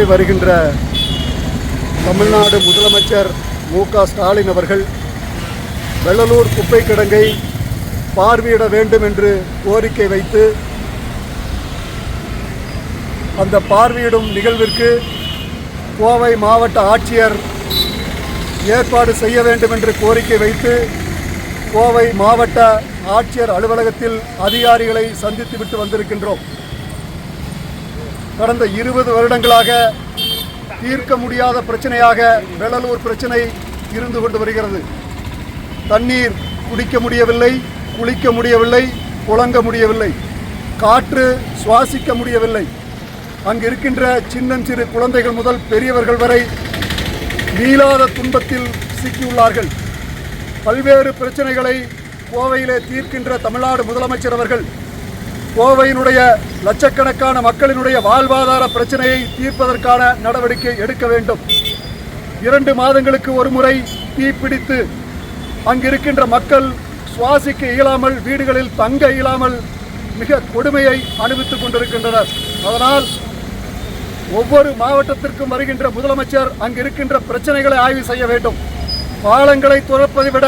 கோவை வருகின்ற தமிழ்நாடு முதலமைச்சர் மு க ஸ்டாலின் அவர்கள் வெள்ளலூர் குப்பை கிடங்கை பார்வையிட வேண்டும் என்று கோரிக்கை வைத்து அந்த பார்வையிடும் நிகழ்விற்கு கோவை மாவட்ட ஆட்சியர் ஏற்பாடு செய்ய வேண்டும் என்று கோரிக்கை வைத்து கோவை மாவட்ட ஆட்சியர் அலுவலகத்தில் அதிகாரிகளை சந்தித்து விட்டு வந்திருக்கின்றோம். கடந்த இருபது வருடங்களாக தீர்க்க முடியாத பிரச்சனையாக வெள்ளலூர் பிரச்சனை இருந்து கொண்டு வருகிறது. தண்ணீர் குடிக்க முடியவில்லை குளிக்க முடியவில்லை புழங்க முடியவில்லை காற்று சுவாசிக்க முடியவில்லை. அங்கு இருக்கின்ற சின்னஞ்சிறு குழந்தைகள் முதல் பெரியவர்கள் வரை மீளாத துன்பத்தில் சிக்கியுள்ளார்கள். பல்வேறு பிரச்சனைகளை கோவையிலே தீர்க்கின்ற தமிழ்நாடு முதலமைச்சர் அவர்கள் கோவையினுடைய லட்சக்கணக்கான மக்களினுடைய வாழ்வாதார பிரச்சனையை தீர்ப்பதற்கான நடவடிக்கை எடுக்க வேண்டும். இரண்டு மாதங்களுக்கு ஒரு முறை தீப்பிடித்து அங்கிருக்கின்ற மக்கள் சுவாசிக்க இயலாமல் வீடுகளில் தங்க இயலாமல் மிக கொடுமையை அனுபவித்துக் கொண்டிருக்கின்றனர். அதனால் ஒவ்வொரு மாவட்டத்திற்கும் வருகின்ற முதலமைச்சர் அங்கிருக்கின்ற பிரச்சனைகளை ஆய்வு செய்ய வேண்டும். பாலங்களை துறப்பதை விட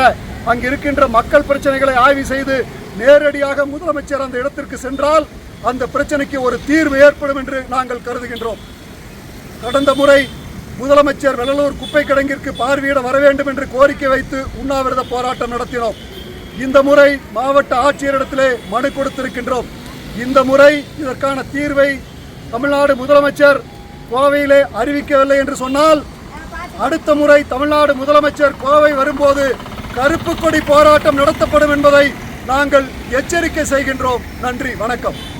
அங்கு இருக்கின்ற மக்கள் பிரச்சனைகளை ஆய்வு செய்து நேரடியாக முதலமைச்சர் அந்த இடத்திற்கு சென்றால் அந்த பிரச்சனைக்கு ஒரு தீர்வு ஏற்படும் என்று நாங்கள் கருதுகின்றோம். கடந்த முறை முதலமைச்சர் வெள்ளலூர் குப்பை கிடங்கிற்கு பார்வையிட வர வேண்டும் என்று கோரிக்கை வைத்து உண்ணாவிரத போராட்டம் நடத்தினோம். இந்த முறை மாவட்ட ஆட்சியரிடத்திலே மனு கொடுத்திருக்கின்றோம். இந்த முறை இதற்கான தீர்வை தமிழ்நாடு முதலமைச்சர் கோவையிலே அறிவிக்கவில்லை என்று சொன்னால் அடுத்த முறை தமிழ்நாடு முதலமைச்சர் கோவை வரும்போது கருப்பு கொடி போராட்டம் நடத்தப்படும் என்பதை நாங்கள் எச்சரிக்கை செய்கின்றோம். நன்றி வணக்கம்.